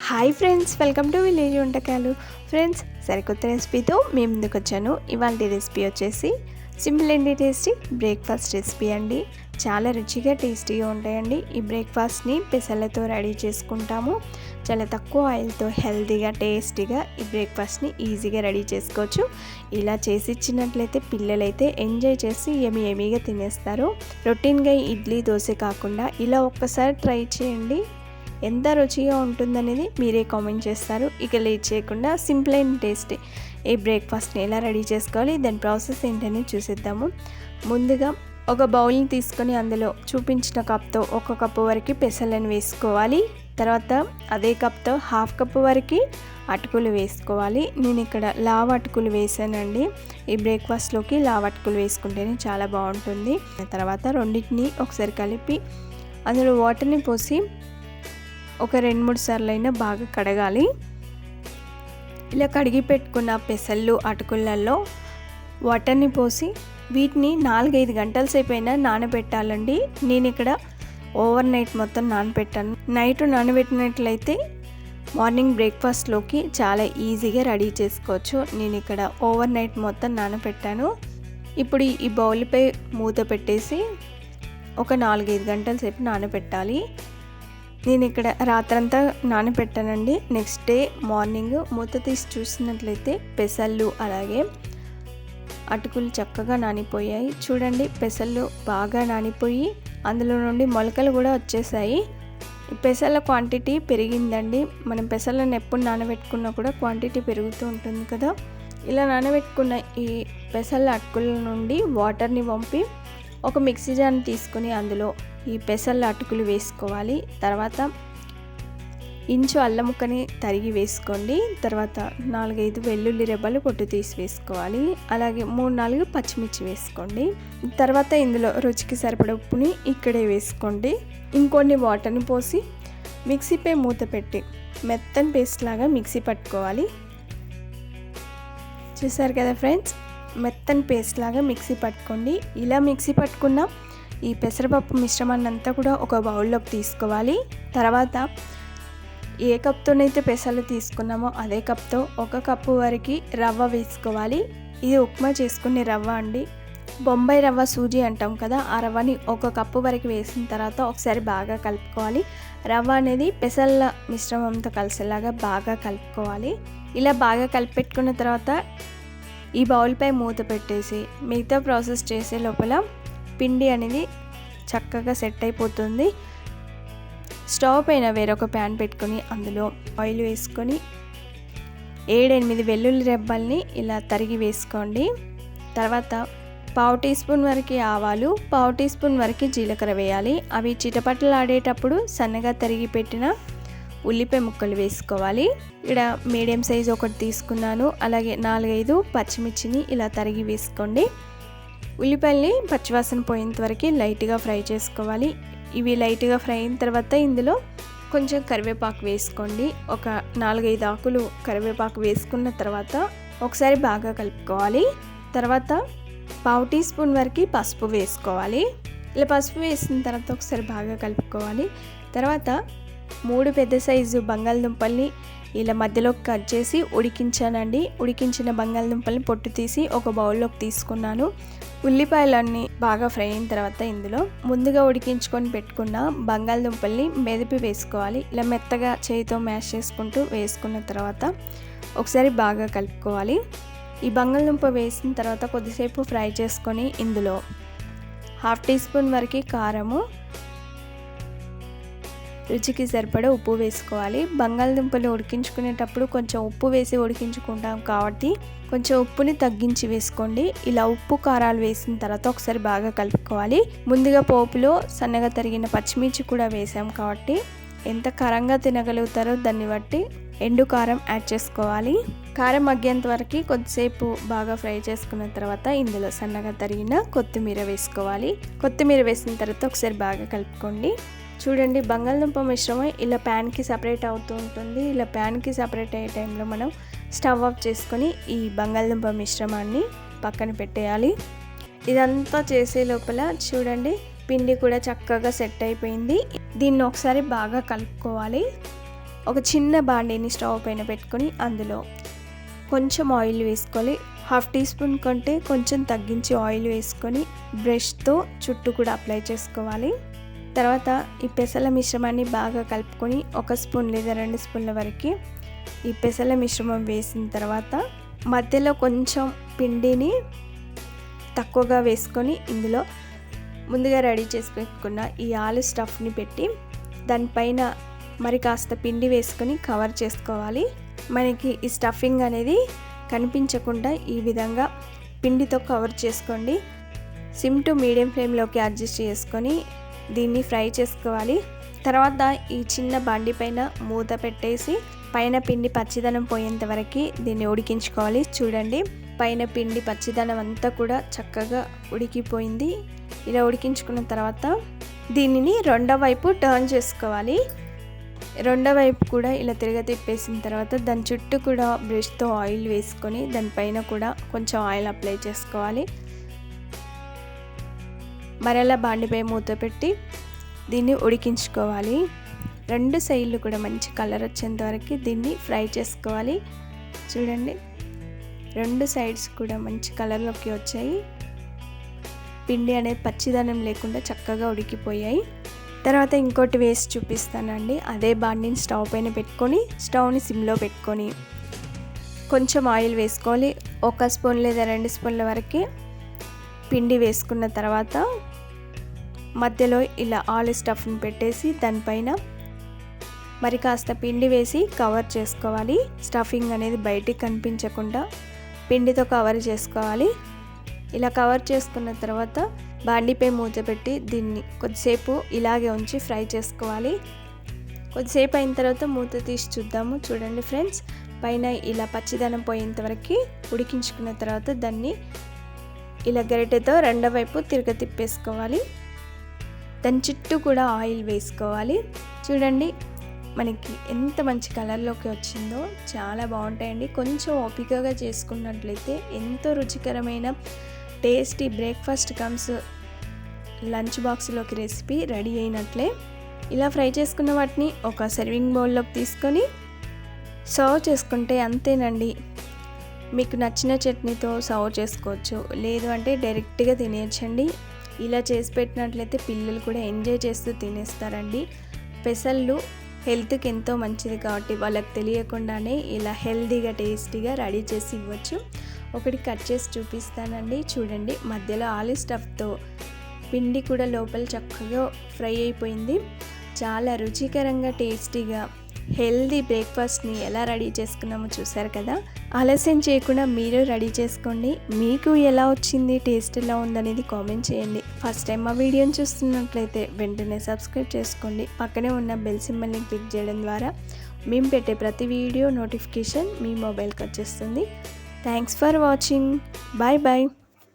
Hi friends welcome to village వంటకాలు. Friends సరికొత్త రెసిపీతో మేము ముందుకు వచ్చాను. ఇవాళ రెసిపీ వచ్చేసి సింపుల్ అండి టేస్టీ బ్రేక్ఫాస్ట్ రెసిపీ అండి. చాలా రుచిగా టేస్టీగా ఉంటాయండి. ఈ బ్రేక్ఫాస్ట్ని పెసలతో రెడీ చేసుకుంటాము. చాలా తక్కువ ఆయిల్తో హెల్తీగా టేస్టీగా ఈ బ్రేక్ఫాస్ట్ని ఈజీగా రెడీ చేసుకోవచ్చు. ఇలా చేసి ఇచ్చినట్లయితే పిల్లలైతే ఎంజాయ్ చేసి ఎమి ఎమీగా తినేస్తారు. రొటీన్గా ఇడ్లీ దోశ కాకుండా ఇలా ఒక్కసారి ట్రై చేయండి. ఎంత రుచిగా ఉంటుందనేది మీరే కామెంట్ చేస్తారు. ఇక లేట్ చేయకుండా సింపుల్ అండ్ టేస్టీ ఈ బ్రేక్ఫాస్ట్ని ఎలా రెడీ చేసుకోవాలి దాని ప్రాసెస్ ఏంటనేది చూసేద్దాము. ముందుగా ఒక బౌల్ని తీసుకొని అందులో చూపించిన కప్తో ఒక కప్పు వరకు పెసలను వేసుకోవాలి. తర్వాత అదే కప్తో హాఫ్ కప్పు వరకు అటుకులు వేసుకోవాలి. నేను ఇక్కడ లావ్ అటుకులు వేసానండి. ఈ బ్రేక్ఫాస్ట్లోకి లావ్ అటుకులు వేసుకుంటేనే చాలా బాగుంటుంది. తర్వాత రెండింటిని ఒకసారి కలిపి అందులో వాటర్ని పోసి ఒక రెండు మూడు సార్లు అయినా బాగా కడగాలి. ఇలా కడిగి పెట్టుకున్న పెసళ్ళు అటుకులలో వాటర్ని పోసి వీటిని నాలుగైదు గంటల సేపు అయినా నానబెట్టాలండి. నేను ఇక్కడ ఓవర్ నైట్ మొత్తం నానబెట్టాను. నైట్ నానబెట్టినట్లయితే మార్నింగ్ బ్రేక్ఫాస్ట్లోకి చాలా ఈజీగా రెడీ చేసుకోవచ్చు. నేను ఇక్కడ ఓవర్ నైట్ మొత్తం నానబెట్టాను. ఇప్పుడు ఈ బౌల్పై మూత పెట్టేసి ఒక నాలుగైదు గంటల సేపు నానబెట్టాలి. నేను ఇక్కడ రాత్రంతా నానబెట్టానండి. నెక్స్ట్ డే మార్నింగ్ మూత తీసి చూసినట్లయితే పెసళ్ళు అలాగే అటుకులు చక్కగా నానిపోయాయి. చూడండి పెసళ్ళు బాగా నానిపోయి అందులో నుండి మొలకలు కూడా వచ్చేసాయి. పెసల క్వాంటిటీ పెరిగిందండి. మనం పెసలను ఎప్పుడు నానబెట్టుకున్నా కూడా క్వాంటిటీ పెరుగుతూ ఉంటుంది కదా. ఇలా నానబెట్టుకున్న ఈ పెసల అటుకుల నుండి వాటర్ని పంపి ఒక మిక్సీ జార్ని తీసుకొని అందులో ఈ పెసలు అటుకులు వేసుకోవాలి. తర్వాత ఇంచు అల్లం ముక్కని తరిగి వేసుకోండి. తర్వాత నాలుగైదు వెల్లుల్లి రెబ్బలు పొట్టు తీసి వేసుకోవాలి. అలాగే మూడు నాలుగు పచ్చిమిర్చి వేసుకోండి. తర్వాత ఇందులో రుచికి సరిపడ ఉప్పుని ఇక్కడే వేసుకోండి. ఇంకొన్ని వాటర్ని పోసి మిక్సీపై మూత పెట్టి మెత్తని పేస్ట్ లాగా మిక్సీ పట్టుకోవాలి. చూసారు కదా ఫ్రెండ్స్? మెత్తని పేస్ట్ లాగా మిక్సీ పట్టుకోండి. ఇలా మిక్సీ పట్టుకున్న ఈ పెసరపప్పు మిశ్రమాన్నంతా కూడా ఒక బౌల్లోకి తీసుకోవాలి. తర్వాత ఏ కప్తోనైతే పెసలు తీసుకున్నామో అదే కప్తో ఒక కప్పు వరకు రవ్వ వేసుకోవాలి. ఇది ఉప్మా చేసుకునే రవ్వ అండి. బొంబాయి రవ్వ సూజీ అంటాం కదా ఆ రవ్వని ఒక కప్పు వరకు వేసిన తర్వాత ఒకసారి బాగా కలుపుకోవాలి. రవ్వ అనేది పెసల మిశ్రమంతో కలిసేలాగా బాగా కలుపుకోవాలి. ఇలా బాగా కలిపెట్టుకున్న తర్వాత ఈ బౌల్పై మూత పెట్టేసి మిగతా ప్రాసెస్ చేసే లోపల పిండి అనేది చక్కగా సెట్ అయిపోతుంది. స్టవ్ పైన వేరొక ప్యాన్ పెట్టుకొని అందులో ఆయిల్ వేసుకొని ఏడెనిమిది వెల్లుల్లి రెబ్బల్ని ఇలా తరిగి వేసుకోండి. తర్వాత పావు టీ స్పూన్ వరకు ఆవాలు పావు టీ స్పూన్ వరకు జీలకర్ర వేయాలి. అవి చిటపటలు ఆడేటప్పుడు సన్నగా తరిగి పెట్టిన ఉల్లిపాయ ముక్కలు వేసుకోవాలి. ఇక్కడ మీడియం సైజ్ ఒకటి తీసుకున్నాను. అలాగే నాలుగైదు పచ్చిమిర్చిని ఇలా తరిగి వేసుకోండి. ఉల్లిపాయల్ని పచ్చివాసన పోయేంత వరకు లైట్గా ఫ్రై చేసుకోవాలి. ఇవి లైట్గా ఫ్రై అయిన తర్వాత ఇందులో కొంచెం కరివేపాకు వేసుకోండి. ఒక నాలుగైదు ఆకులు కరివేపాకు వేసుకున్న తర్వాత ఒకసారి బాగా కలుపుకోవాలి. తర్వాత పావు టీ స్పూన్ వరకు పసుపు వేసుకోవాలి. ఇలా పసుపు వేసిన తర్వాత ఒకసారి బాగా కలుపుకోవాలి. తర్వాత మూడు పెద్ద సైజు బంగాళదుంపల్ని ఇలా మధ్యలో కట్ చేసి ఉడికించానండి. ఉడికించిన బంగాళదుంపల్ని పొట్టు తీసి ఒక బౌల్లోకి తీసుకున్నాను. ఉల్లిపాయలన్నీ బాగా ఫ్రై అయిన తర్వాత ఇందులో ముందుగా ఉడికించుకొని పెట్టుకున్న బంగాళదుంపల్ని మెదిపి వేసుకోవాలి. ఇలా మెత్తగా చేయితో మ్యాష్ చేసుకుంటూ వేసుకున్న తర్వాత ఒకసారి బాగా కలుపుకోవాలి. ఈ బంగాళదుంప వేసిన తర్వాత కొద్దిసేపు ఫ్రై చేసుకొని ఇందులో హాఫ్ టీ స్పూన్ వరకు కారము రుచికి సరిపడే ఉప్పు వేసుకోవాలి. బంగాళదుంపలు ఉడికించుకునేటప్పుడు కొంచెం ఉప్పు వేసి ఉడికించుకుంటాం కాబట్టి కొంచెం ఉప్పుని తగ్గించి వేసుకోండి. ఇలా ఉప్పు కారాలు వేసిన తర్వాత ఒకసారి బాగా కలుపుకోవాలి. ముందుగా పోపులో సన్నగా తరిగిన పచ్చిమిర్చి కూడా వేసాం కాబట్టి ఎంత కారంగా తినగలుగుతారో దాన్ని బట్టి ఎండు కారం యాడ్ చేసుకోవాలి. కారం మగ్గేంత వరకు కొద్దిసేపు బాగా ఫ్రై చేసుకున్న తర్వాత ఇందులో సన్నగా తరిగిన కొత్తిమీర వేసుకోవాలి. కొత్తిమీర వేసిన తర్వాత ఒకసారి బాగా కలుపుకోండి. చూడండి బంగాళదుంప మిశ్రమం ఇలా ప్యాన్కి సపరేట్ అవుతూ ఉంటుంది. ఇలా ప్యాన్కి సపరేట్ అయ్యే టైంలో మనం స్టవ్ ఆఫ్ చేసుకొని ఈ బంగాళదుంప మిశ్రమాన్ని పక్కన పెట్టేయాలి. ఇదంతా చేసే లోపల చూడండి పిండి కూడా చక్కగా సెట్ అయిపోయింది. దీన్ని ఒకసారి బాగా కలుపుకోవాలి. ఒక చిన్న బాండీని స్టవ్ పైన పెట్టుకొని అందులో కొంచెం ఆయిల్ వేసుకోవాలి. హాఫ్ టీ స్పూన్ కంటే కొంచెం తగ్గించి ఆయిల్ వేసుకొని బ్రష్తో చుట్టూ కూడా అప్లై చేసుకోవాలి. తర్వాత ఈ పెసల మిశ్రమాన్ని బాగా కలుపుకొని ఒక స్పూన్ లేదా రెండు స్పూన్ల వరకు ఈ పెసల మిశ్రమం వేసిన తర్వాత మధ్యలో కొంచెం పిండిని తక్కువగా వేసుకొని ఇందులో ముందుగా రెడీ చేసి పెట్టుకున్న ఈ ఆలు స్టఫ్ని పెట్టి దానిపైన మరి కాస్త పిండి వేసుకొని కవర్ చేసుకోవాలి. మనకి ఈ స్టఫింగ్ అనేది కనిపించకుండా ఈ విధంగా పిండితో కవర్ చేసుకోండి. సిమ్ టు మీడియం ఫ్లేమ్లోకి అడ్జస్ట్ చేసుకొని దీన్ని ఫ్రై చేసుకోవాలి. తర్వాత ఈ చిన్న బండి పైన మూత పెట్టేసి పైన పిండి పచ్చిదనం పోయేంత వరకు దీన్ని ఉడికించుకోవాలి. చూడండి పైన పిండి పచ్చిదనం అంతా కూడా చక్కగా ఉడికిపోయింది. ఇలా ఉడికించుకున్న తర్వాత దీనిని రెండో వైపు టర్న్ చేసుకోవాలి. రెండో వైపు కూడా ఇలా తిరగ తిప్పేసిన తర్వాత దాని చుట్టూ కూడా బ్రష్తో ఆయిల్ వేసుకొని దానిపైన కూడా కొంచెం ఆయిల్ అప్లై చేసుకోవాలి. మరలా బాండిపై మూత పెట్టి దీన్ని ఉడికించుకోవాలి. రెండు సైడ్లు కూడా మంచి కలర్ వచ్చేంత వరకు దీన్ని ఫ్రై చేసుకోవాలి. చూడండి. రెండు సైడ్స్ కూడా మంచి కలర్లోకి వచ్చాయి. పిండి అనేది పచ్చిదనం లేకుండా చక్కగా ఉడికిపోయాయి. తర్వాత ఇంకోటి వేసి చూపిస్తానండి. అదే బాండిని స్టవ్ పైన పెట్టుకొని స్టవ్ని సిమ్లో పెట్టుకొని కొంచెం ఆయిల్ వేసుకోవాలి. ఒక స్పూన్ లేదా రెండు స్పూన్ల వరకు పిండి వేసుకున్న తర్వాత మధ్యలో ఇలా ఆలు స్టఫ్ని పెట్టేసి దానిపైన మరి కాస్త పిండి వేసి కవర్ చేసుకోవాలి. స్టఫింగ్ అనేది బయటికి కనిపించకుండా పిండితో కవర్ చేసుకోవాలి. ఇలా కవర్ చేసుకున్న తర్వాత బాండిపై మూత పెట్టి దీన్ని కొద్దిసేపు ఇలాగే ఉంచి ఫ్రై చేసుకోవాలి. కొద్దిసేపు అయిన తర్వాత మూత తీసి చూద్దాము. చూడండి ఫ్రెండ్స్ పైన ఇలా పచ్చిదనం పోయేంతవరకు ఉడికించుకున్న తర్వాత దాన్ని ఇలా గరిటెతో రెండో వైపు తిరగ తిప్పేసుకోవాలి దాని చుట్టూ కూడా ఆయిల్ వేసుకోవాలి. చూడండి మనకి ఎంత మంచి కలర్లోకి వచ్చిందో చాలా బాగుంటాయండి. కొంచెం ఓపికగా చేసుకున్నట్లయితే ఎంతో రుచికరమైన టేస్టీ బ్రేక్ఫాస్ట్ కమ్స్ లంచ్ బాక్స్లోకి రెసిపీ రెడీ అయినట్లే. ఇలా ఫ్రై చేసుకున్న వాటిని ఒక సర్వింగ్ బౌల్లోకి తీసుకొని సర్వ్ చేసుకుంటే అంతేనండి. మీకు నచ్చిన చట్నీతో సర్వ్ చేసుకోవచ్చు. లేదు అంటే డైరెక్ట్గా తినేయచ్చండి. ఇలా చేసి పెట్టినట్లయితే పిల్లలు కూడా ఎంజాయ్ చేస్తూ తినేస్తారండి. పెసళ్ళు హెల్త్కి ఎంతో మంచిది కాబట్టి వాళ్ళకి తెలియకుండానే ఇలా హెల్దీగా టేస్టీగా రెడీ చేసి ఇవ్వచ్చు. ఒకటి కట్ చేసి చూపిస్తానండి. చూడండి మధ్యలో ఆలివ్ స్టఫ్తో పిండి కూడా లోపల చక్కగా ఫ్రై అయిపోయింది. చాలా రుచికరంగా టేస్టీగా హెల్దీ బ్రేక్ఫాస్ట్ని ఎలా రెడీ చేసుకున్నామో చూసారు కదా? ఆలస్యం చేయకుండా మీరు రెడీ చేసుకోండి. మీకు ఎలా వచ్చింది టేస్ట్ ఎలా ఉందనేది కామెంట్ చేయండి. ఫస్ట్ టైం మా వీడియోని చూస్తున్నట్లయితే వెంటనే సబ్స్క్రైబ్ చేసుకోండి. పక్కనే ఉన్న బెల్ సింబల్ని క్లిక్ చేయడం ద్వారా మేము పెట్టే ప్రతి వీడియో నోటిఫికేషన్ మీ మొబైల్కి వచ్చేస్తుంది. Thanks for watching. Bye bye.